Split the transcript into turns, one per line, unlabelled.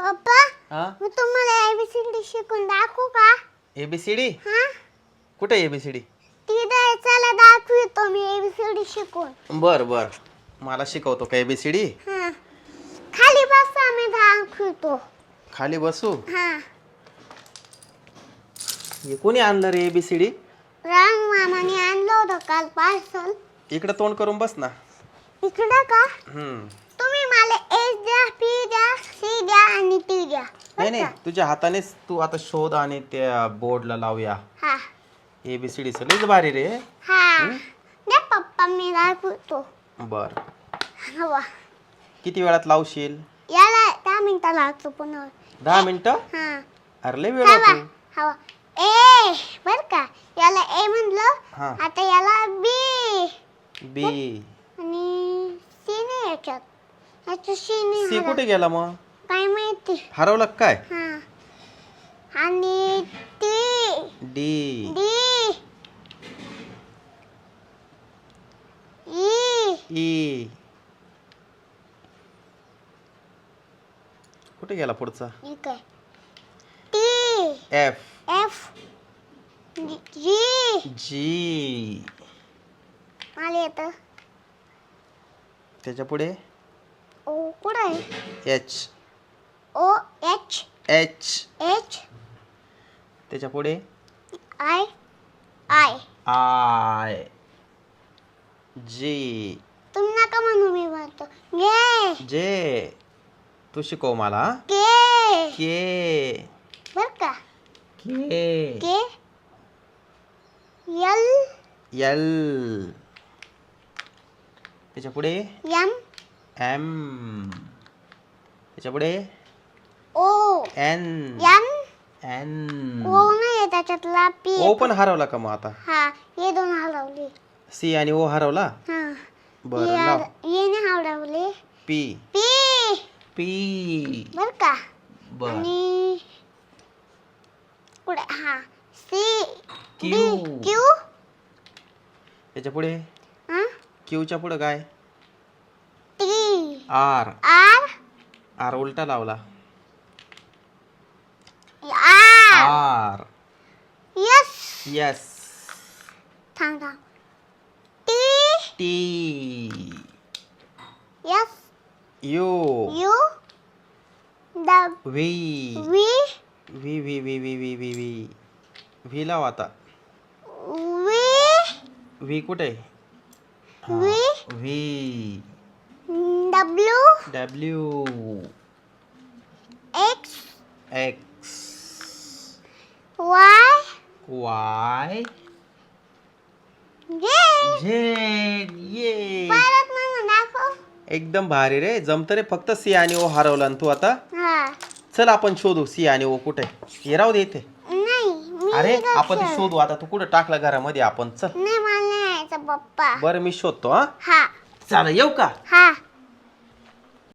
पप्पा
हा?
मी तुम्हाला एबीसीडी शिकून दाखवू का?
एबीसीडी
हा?
कुठे एबीसीडी
तिथे चला दाखवतो मी एबीसीडी शिकून.
बर बर. मला शिकवतो का एबीसीडी
हा. खाली बसा मी दाखवतो.
खाली बसू?
हा.
हे कोणी आणलं रे एबीसीडी
राम मामाने आणलं होतं काल पार्सल
इकडे तोंड करून बस ना.
इकडं का?
हम्म.
एच द्या पी द्या सी द्या आणि टी द्या.
नाही नाही तुझ्या हातानेच तू आता शोध आणि त्या बोर्डला लावूया.
हा.
एबीसीडी लईच भारी रे.
हा. द्या पप्पा मी दाखवतो
बर.
हवा.
किती वेळात लावशील?
याला दहा मिनिटं लागतो पुन्हा.
दहा मिनिटं?
हा.
अरे लय वेळ
हवा
होतो
हवा ए बर का? याला ए म्हणलं
हा.
आता याला बी.
बी.
आणि सी नाही याच्यात. याच्यात सी.
कुठे गेला मग?
काय माहिती?
हरवलं का काय?
हा. आणि T
D.
D. E.
E. कुठे गेला पुढचा?
T.
F.
F. G.
G.
मला येतं
त्याच्या पुढे?
ओ कुठं आहे?
H
O H
H
H
त्याच्या पुढे?
आय आय
आय जी
तुम्ही नका म्हणू मी म्हणतो. घे
जे तू शिकव मला.
के
के
बर का?
के
के यल
एल त्याच्या पुढे?
एम
एम त्याच्या पुढे
O.
N
N
N
O नाही त्याच्यातला पी
ओ पण हरवला का मग आता?
हा हे दोन हरवले.
सी आणि ओ हरवला?
हा.
बरं लाव.
हर- नाही हरवले.
पी
पी
पी
बर का.
बर.
आणि पुढे हा. सी
क्यू
क्यू
त्याच्या पुढे
हा
क्यूच्या पुढे काय? आर.
आर.
आर उलटा लावला.
आर.
आर.
यस.
यस.
थांब थांब. T.
T.
Yes.
U.
U.
V.
V
V V V V V V V. V लाव आता.
वी
व्ही कुठे?
V.
V.
W
W
X
X
Y
Y
J
Z ये
परत म्हणून दाखव
एकदम भारी रे. जमत रे. फक्त सी आणि ओ हरवला आणि तू आता.
हा.
चल आपण शोधू. सी आणि ओ कुठे? हे राहू दे इथे.
नाही मी
अरे? आपण ते शोधू. आता तू कुठे टाकला घरामध्ये? आपण चल.
नाही मला नाही यायचं पप्पा.
बरं मी शोधतो हा.
हा.
चला येऊ का?
हा.